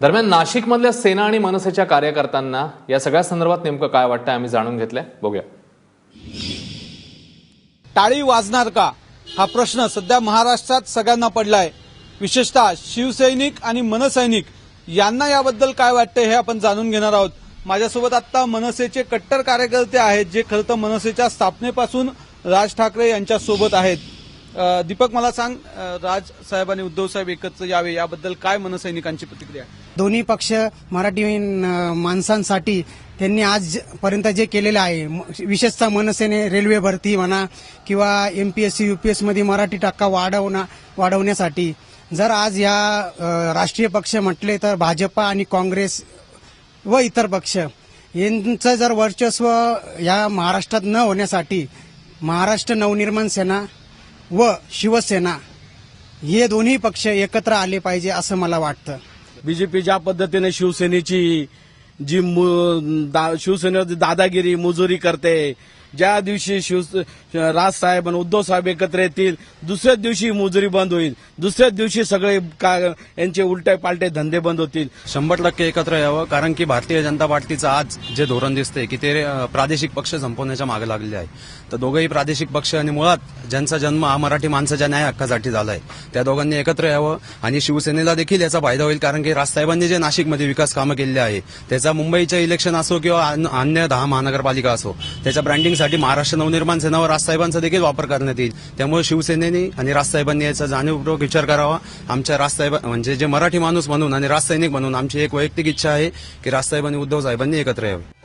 दरम्यान नाशिकमधल्या सेना आणि मनसेच्या कार्यकर्त्यांना या सगळ्या संदर्भात नेमकं काय वाटतंय आम्ही जाणून घेतलंय. बघूया. टाळी वाजणार का? हा प्रश्न सध्या महाराष्ट्रात सगळ्यांना पडलाय. विशेषतः शिवसैनिक आणि मनसैनिक यांना याबद्दल काय वाटतंय हे आपण जाणून घेणार आहोत. माझ्यासोबत आता मनसेचे कट्टर कार्यकर्ते आहेत जे खरं तर मनसेच्या स्थापनेपासून राज ठाकरे यांच्या सोबत आहेत. दीपक मला सांग राज साहेब आणि उद्धव साहेब एकत्र यावे याबद्दल काय मनसैनिकांची प्रतिक्रिया? दोन्ही पक्ष मराठी माणसांसाठी त्यांनी आजपर्यंत जे केलेलं आहे विशेषतः मनसेने रेल्वे भरती म्हणा किंवा एमपीएससी युपीएसमध्ये मराठी टक्का वाढवणं वाढवण्यासाठी. जर आज या राष्ट्रीय पक्ष म्हटले तर भाजपा आणि काँग्रेस व इतर पक्ष यांचं जर वर्चस्व या महाराष्ट्रात न होण्यासाठी महाराष्ट्र नवनिर्माण सेना व शिवसेना हे दोन्ही पक्ष एकत्र आले पाहिजे असं मला वाटतं. बीजेपी ज्या पद्धतीने शिवसेनेची जी मु- दा- शिवसेनेवर दादागिरी मुजुरी करते ज्या दिवशी शिव राजसाहेब आणि उद्धव साहेब एकत्र येतील दुसऱ्याच दिवशी मुजुरी बंद होईल. दुसऱ्याच दिवशी सगळे का यांचे उलटे पालटे धंदे बंद होतील. शंभर टक्के एकत्र यावं कारण की भारतीय जनता पार्टीचं आज जे धोरण दिसते की ते प्रादेशिक पक्ष संपवण्याच्या मागे लागलेले आहे. तर दोघंही प्रादेशिक पक्ष आणि मुळात ज्यांचा जन्म हा मराठी माणसाच्या न्याय हक्कासाठी झालाय त्या दोघांनी एकत्र यावं आणि शिवसेनेला देखील याचा फायदा होईल कारण की राजसाहेबांनी जे नाशिकमध्ये विकास कामं केलेले आहे त्याचा मुंबईचं इलेक्शन असो किंवा अन- अन्य दहा महानगरपालिका असो त्याच्या मागणीसाठी महाराष्ट्र नवनिर्माण सेना व राजसाहेबांचा देखील वापर करण्यात येईल. त्यामुळे शिवसेनेने आणि राजसाहेबांनी याचा जाणीवपूर्वक विचार करावा. आमच्या राजसाहेब म्हणजे जे मराठी माणूस म्हणून आणि राजसैनिक म्हणून आमची एक वैयक्तिक इच्छा आहे की राजसाहेब आणि उद्धव साहेबांनी एकत्र यावे.